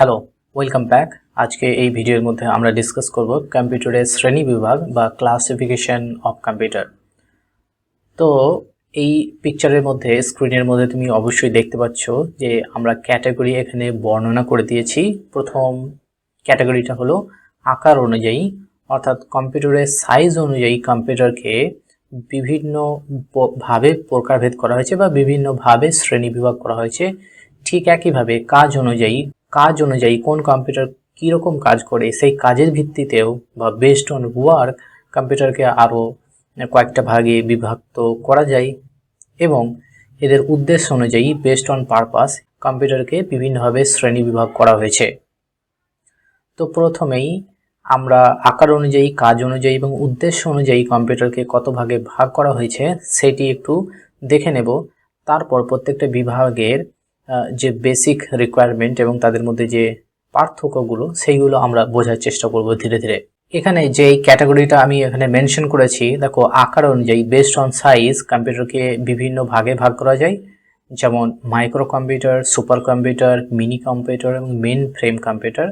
Hello welcome back আজকে এই ভিডিওর মধ্যে আমরা ডিসকাস করব কম্পিউটারের শ্রেণি বিভাগ বা ক্লাসিফিকেশন অফ কম্পিউটার তো এই পিকচারের মধ্যে স্ক্রিনের মধ্যে তুমি অবশ্যই দেখতে পাচ্ছ যে আমরা ক্যাটাগরি এখানে বর্ণনা করে দিয়েছি। প্রথম ক্যাটাগরিটা হলো আকার অনুযায়ী, অর্থাৎ কম্পিউটারের সাইজ অনুযায়ী কম্পিউটারকে বিভিন্ন ভাবে প্রকারভেদ করা হয়েছে বা বিভিন্নভাবে শ্রেণীবিভাগ করা হয়েছে। ঠিক একইভাবে কাজ অনুযায়ী কাজ অনুযায়ী কোন কম্পিউটার কীরকম কাজ করে, সেই কাজের ভিত্তিতেও বা বেসড অন ওয়ার্ক কম্পিউটারকে আরও কয়েকটা ভাগে বিভক্ত করা যায় এবং এদের উদ্দেশ্য অনুযায়ী বেসড অন পারপাস কম্পিউটারকে বিভিন্নভাবে শ্রেণি বিভাগ করা হয়েছে। তো প্রথমেই আমরা আকার অনুযায়ী, কাজ অনুযায়ী এবং উদ্দেশ্য অনুযায়ী কম্পিউটারকে কত ভাগে ভাগ করা হয়েছে, সেটি একটু দেখে নেব। তারপর প্রত্যেকটা বিভাগের যে বেসিক রিকোয়ারমেন্ট এবং তাদের মধ্যে যে পার্থক্যগুলো, সেইগুলো আমরা বোঝার চেষ্টা করব ধীরে ধীরে। এখানে যে ক্যাটাগরিটা আমি এখানে মেনশন করেছি, দেখো আকার অনুযায়ী বেসড অন সাইজ কম্পিউটারকে বিভিন্ন ভাগে ভাগ করা যায়। যেমন micro computer super computer mini computer এবং মেন ফ্রেম কম্পিউটার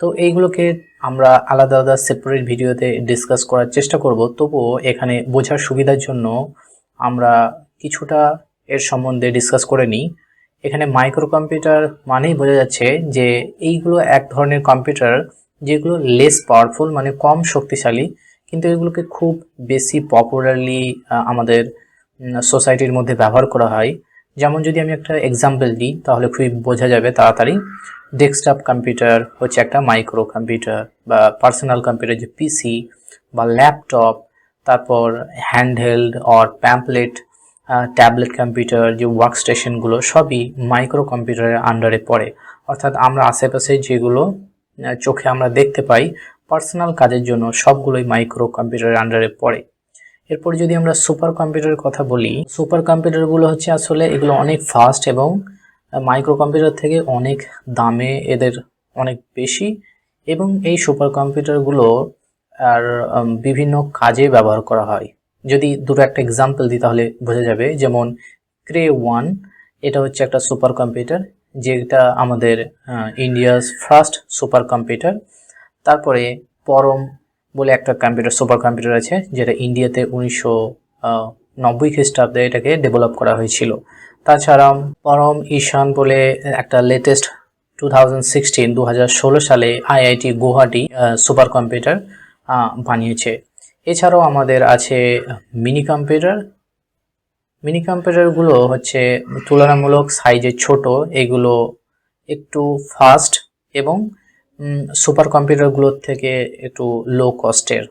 তো এইগুলোকে আমরা আলাদা আলাদা সেপারেট ভিডিওতে ডিসকাস করার চেষ্টা করব। তবুও এখানে বোঝার সুবিধার জন্য আমরা কিছুটা এর সম্বন্ধে ডিসকাস করে নিই। এখানে মাইক্রো কম্পিউটার মানেই বোঝা যাচ্ছে যে এইগুলো এক ধরনের কম্পিউটার যেগুলো লেস পাওয়ারফুল মানে কম শক্তিশালী, কিন্তু এগুলোকে খুব বেশি পপুলারলি আমাদের সোসাইটির মধ্যে ব্যবহার করা হয়। যেমন যদি আমি একটা এক্সাম্পল দিই, তাহলে খুবই বোঝা যাবে তাড়াতাড়ি। ডেস্কটপ কম্পিউটার হচ্ছে একটা মাইক্রো কম্পিউটার বা পার্সোনাল কম্পিউটার যে পিসি বা ল্যাপটপ তারপর handheld or pamphlet tablet computer যে ওয়ার্ক স্টেশনগুলো সবই মাইক্রো কম্পিউটারের আন্ডারে পড়ে। অর্থাৎ আমরা আশেপাশে যেগুলো চোখে আমরা দেখতে পাই পার্সোনাল কাজের জন্য সবগুলোই মাইক্রো কম্পিউটারের আন্ডারে পড়ে। এরপর যদি আমরা সুপার কম্পিউটারের কথা বলি সুপার কম্পিউটারগুলো হচ্ছে আসলে এগুলো অনেক ফাস্ট এবং মাইক্রো কম্পিউটার থেকে অনেক দামে এদের অনেক বেশি এবং এই সুপার কম্পিউটারগুলো আর বিভিন্ন কাজে ব্যবহার করা হয়। যদি দুটো একটা এক্সাম্পল দিই তাহলে বোঝা যাবে। যেমন ক্রে ওয়ান এটা হচ্ছে একটা সুপার কম্পিউটার যেটা আমাদের ইন্ডিয়াস ফার্স্ট সুপার কম্পিউটার তারপরে পরম বলে একটা কম্পিউটার সুপার কম্পিউটার আছে, যেটা ইন্ডিয়াতে উনিশশো নব্বই খ্রিস্টাব্দে এটাকে ডেভেলপ করা হয়েছিল। তাছাড়া পরম ঈশান বলে একটা লেটেস্ট টু থাউজেন্ড সিক্সটিন দু হাজার ষোলো সালে আইআইটি গুয়াহাটি সুপার কম্পিউটার বানিয়েছে। এছাড়াও আমাদের আছে মিনি কম্পিউটার মিনি কম্পিউটারগুলো হচ্ছে তুলনামূলক সাইজে ছোট, এগুলো একটু ফাস্ট এবং সুপার কম্পিউটারগুলোর থেকে একটু লো কস্টের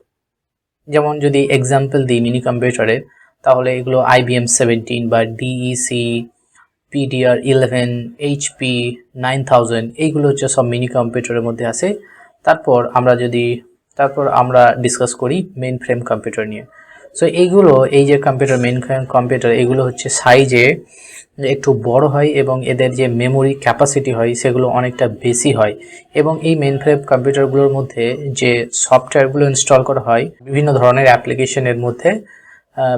যেমন যদি এক্সাম্পল দিই মিনি কম্পিউটারের তাহলে এগুলো আইবিএম সেভেন্টিন বা DEC PDR eleven HP nine thousand এইগুলো হচ্ছে সব মিনি কম্পিউটারের মধ্যে আছে। তারপর আমরা যদি তারপর আমরা ডিসকাস করি মেন ফ্রেম কম্পিউটার নিয়ে। সো এইগুলো, এই যে কম্পিউটার মেন ফ্রেম কম্পিউটার এগুলো হচ্ছে সাইজে একটু বড় হয় এবং এদের যে মেমোরি ক্যাপাসিটি হয়, সেগুলো অনেকটা বেশি হয়। এবং এই মেন ফ্রেম কম্পিউটারগুলোর মধ্যে যে সফটওয়্যারগুলো ইনস্টল করা হয়, বিভিন্ন ধরনের অ্যাপ্লিকেশনের মধ্যে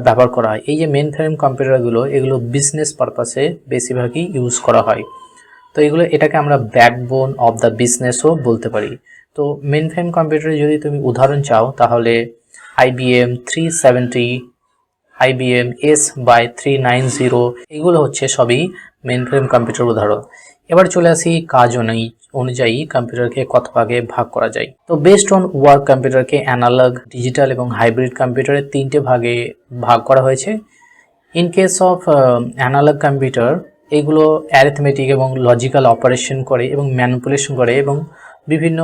ব্যবহার করা হয়। এই যে মেন ফ্রেম কম্পিউটারগুলো এগুলো বিজনেস পারপাসে বেশিরভাগই ইউজ করা হয়। তো এগুলো, এটাকে আমরা ব্যাকবোন অফ দ্য বিজনেসও বলতে পারি। তো মেন ফ্রেম কম্পিউটারে যদি তুমি উদাহরণ চাও, তাহলে IBM three seventy IBM S by three nine zero এগুলো হচ্ছে সবই মেন ফ্রেম কম্পিউটার উদাহরণ। এবার চলে আসি কাজ অনুযায়ী কম্পিউটারকে কত ভাগে ভাগ করা যায়। তো বেসড অন ওয়ার্ক কম্পিউটারকে অ্যানালগ ডিজিটাল এবং হাইব্রিড কম্পিউটারের তিনটে ভাগে ভাগ করা হয়েছে। In case of analogue computer এগুলো অ্যারিথমেটিক এবং লজিক্যাল অপারেশন করে এবং ম্যানিপুলেশন করে এবং বিভিন্ন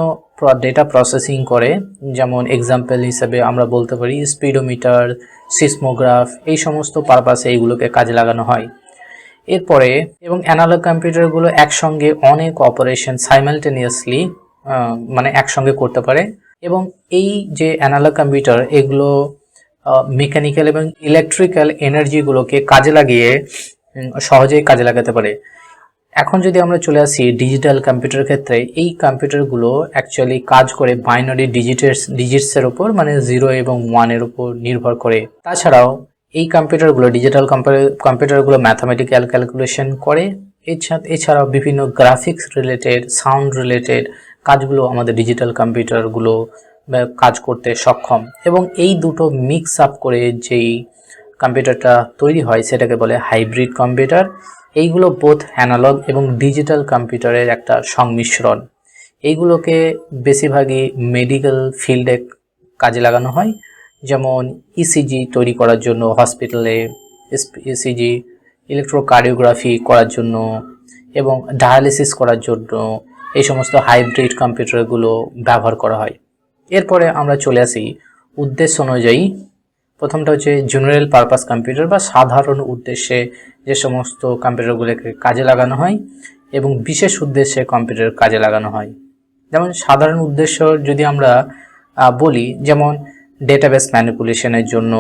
ডেটা প্রসেসিং করে, যেমন এক্সাম্পল হিসেবে আমরা বলতে পারি স্পিডোমিটার সিসমোগ্রাফ এই সমস্ত পারপাসে এইগুলোকে কাজে লাগানো হয়। এরপরে এবং অ্যানালগ কম্পিউটারগুলো একসঙ্গে অনেক অপারেশন সাইমালটেনিয়াসলি মানে একসঙ্গে করতে পারে এবং এই যে অ্যানালগ কম্পিউটার এগুলো মেকানিক্যাল এবং ইলেকট্রিক্যাল এনার্জিগুলোকে কাজে লাগিয়ে সহজেই কাজে লাগাতে পারে। এখন যদি আমরা চলে আসি ডিজিটাল কম্পিউটার ক্ষেত্রে, এই কম্পিউটারগুলো অ্যাকচুয়ালি কাজ করে বাইনারি ডিজিটের ডিজিটসের উপর মানে জিরো এবং ওয়ানের উপর নির্ভর করে। তাছাড়াও এই কম্পিউটারগুলো ডিজিটাল কম্পিউটারগুলো ম্যাথামেটিক্যাল ক্যালকুলেশন করে। এছাড়া, এছাড়াও বিভিন্ন গ্রাফিক্স রিলেটেড সাউন্ড রিলেটেড কাজগুলো আমাদের ডিজিটাল কম্পিউটারগুলো কাজ করতে সক্ষম। এবং এই দুটো মিক্স আপ করে যেই কম্পিউটারটা তৈরি হয়, সেটাকে বলে হাইব্রিড কম্পিউটার। এইগুলো বোথ অ্যানালগ এবং ডিজিটাল কম্পিউটারের একটা সংমিশ্রণ। এইগুলোকে বেশিরভাগই মেডিকেল ফিল্ডে কাজে লাগানো হয়। যেমন ইসিজি তৈরি করার জন্য হসপিটালে ইসিজি ইলেকট্রোকার্ডিওগ্রাফি করার জন্য এবং ডায়ালিসিস করার জন্য এই সমস্ত হাইব্রিড কম্পিউটারগুলো ব্যবহার করা হয়। এরপরে আমরা চলে আসি উদ্দেশ্য অনুযায়ী প্রথমটা হচ্ছে জেনারেল পারপাস কম্পিউটার বা সাধারণ উদ্দেশ্যে যে সমস্ত কম্পিউটারগুলোকে কাজে লাগানো হয় এবং বিশেষ উদ্দেশ্যে কম্পিউটার কাজে লাগানো হয়। যেমন সাধারণ উদ্দেশ্য যদি আমরা বলি, যেমন ডেটাবেস ম্যানিপুলেশনের জন্য,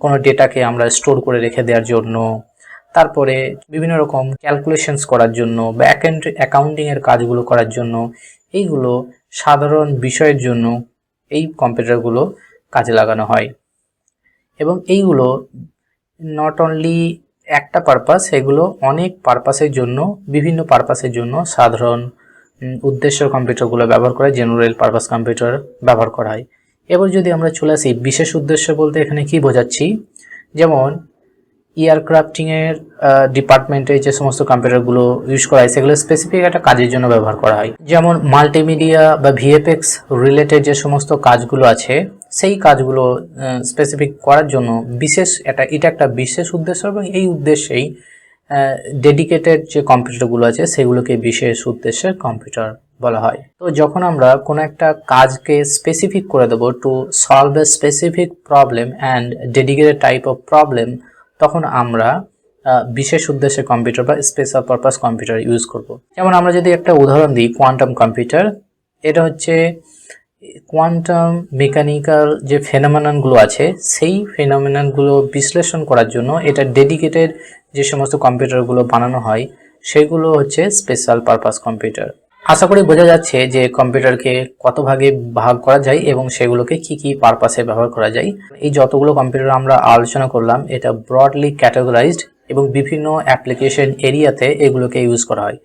কোনো ডেটাকে আমরা স্টোর করে রেখে দেওয়ার জন্য, তারপরে বিভিন্ন রকম ক্যালকুলেশনস করার জন্য বা অ্যাকাউন্টিংয়ের কাজগুলো করার জন্য, এইগুলো সাধারণ বিষয়ের জন্য এই কম্পিউটারগুলো কাজে লাগানো হয়। এবং এইগুলো নট অনলি একটা পারপাস এগুলো অনেক পারপাসের জন্য, বিভিন্ন পারপাসের জন্য সাধারণ উদ্দেশ্য কম্পিউটারগুলো ব্যবহার করে জেনারেল পারপাস কম্পিউটার ব্যবহার করা হয়। এবার যদি আমরা চলে আসি, বিশেষ উদ্দেশ্য বলতে এখানে কি বোঝাচ্ছি? যেমন এয়ারক্রাফটিংয়ের ডিপার্টমেন্টে যে সমস্ত কম্পিউটারগুলো ইউজ করা হয়, সেগুলো স্পেসিফিক একটা কাজের জন্য ব্যবহার করা হয়। যেমন মাল্টিমিডিয়া বা ভিএফএক্স রিলেটেড যে সমস্ত কাজগুলো আছে সেই কাজগুলো স্পেসিফিক করার জন্য বিশেষ এটা এটা একটা বিশেষ উদ্দেশ্য এবং এই উদ্দেশ্যেই ডেডিকেটেড যে কম্পিউটারগুলো আছে সেগুলোকে বিশেষ উদ্দেশ্যে কম্পিউটার বলা হয়। তো যখন আমরা কোনো একটা কাজকে স্পেসিফিক করে দেবো to solve a specific problem and dedicated type of problem তখন আমরা বিশেষ উদ্দেশ্যে কম্পিউটার বা স্পেশাল পারপাস কম্পিউটার ইউজ করব। যেমন আমরা যদি একটা উদাহরণ দিই কোয়ান্টাম কম্পিউটার এটা হচ্ছে কোয়ান্টাম মেকানিক্যাল যে ফেনোমেননগুলো আছে, সেই ফেনোমেননগুলো বিশ্লেষণ করার জন্য এটা ডেডিকেটেড যে সমস্ত কম্পিউটারগুলো বানানো হয়, সেগুলো হচ্ছে স্পেশাল পারপাস কম্পিউটার আশা করি বোঝা যাচ্ছে যে কম্পিউটারকে কত ভাগে ভাগ করা যায় এবং সেগুলোকে কি কি পারপাসে ব্যবহার করা যায়। এই যতগুলো কম্পিউটার আমরা আলোচনা করলাম, এটা ব্রডলি ক্যাটাগরাইজড এবং বিভিন্ন অ্যাপ্লিকেশন এরিয়াতে এগুলোকে ইউজ করা হয়।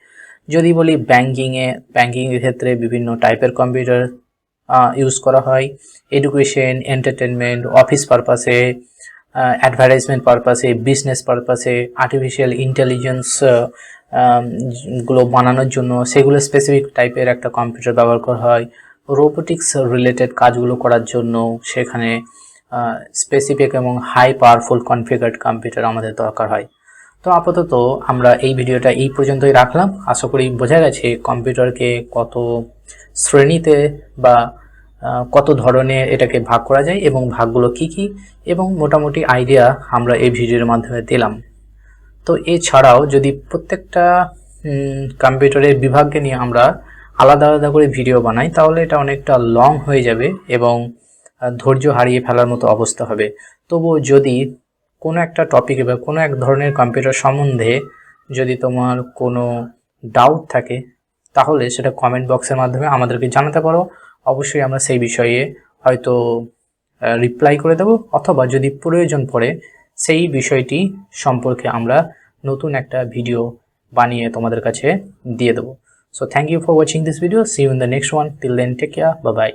যদি বলি ব্যাঙ্কিংয়ে ব্যাঙ্কিংয়ের ক্ষেত্রে বিভিন্ন টাইপের কম্পিউটার ইউজ করা হয়। এডুকেশন এন্টারটেনমেন্ট অফিস পারপাসে অ্যাডভার্টাইজমেন্ট পারপাসে বিজনেস পারপাসে আর্টিফিশিয়াল ইন্টেলিজেন্সগুলো বানানোর জন্য সেগুলো স্পেসিফিক টাইপের একটা কম্পিউটার ব্যবহার করা হয়। রোবোটিক্স রিলেটেড কাজগুলো করার জন্য সেখানে স্পেসিফিক এবং হাই পাওয়ারফুল কনফিগার্ড কম্পিউটার আমাদের দরকার হয়। তো আপাতত আমরা এই ভিডিওটা এই পর্যন্তই রাখলাম। আশা করি বোঝা গেছে কম্পিউটারকে কত শ্রেণীতে বা কত ধরনের এটাকে ভাগ করা যায় এবং ভাগগুলো কি কি এবং মোটামুটি আইডিয়া আমরা এই ভিডিওর মাধ্যমে দিলাম। তো এছাড়াও যদি প্রত্যেকটা কম্পিউটারের বিভাগকে নিয়ে আমরা আলাদা আলাদা করে ভিডিও বানাই, তাহলে এটা অনেকটা লং হয়ে যাবে এবং ধৈর্য হারিয়ে ফেলার মতো অবস্থা হবে। তবুও যদি কোনো একটা টপিকে বা কোনো এক ধরনের কম্পিউটার সম্বন্ধে যদি তোমার কোনো ডাউট থাকে তাহলে সেটা কমেন্ট বক্সের মাধ্যমে আমাদেরকে জানাতে পারো। অবশ্যই আমরা সেই বিষয়ে হয়তো রিপ্লাই করে দেব, অথবা যদি প্রয়োজন পড়ে সেই বিষয়টি সম্পর্কে আমরা নতুন একটা ভিডিও বানিয়ে তোমাদের কাছে দিয়ে দেবো। So thank you for watching this video see you in the next one till then take care বা বাই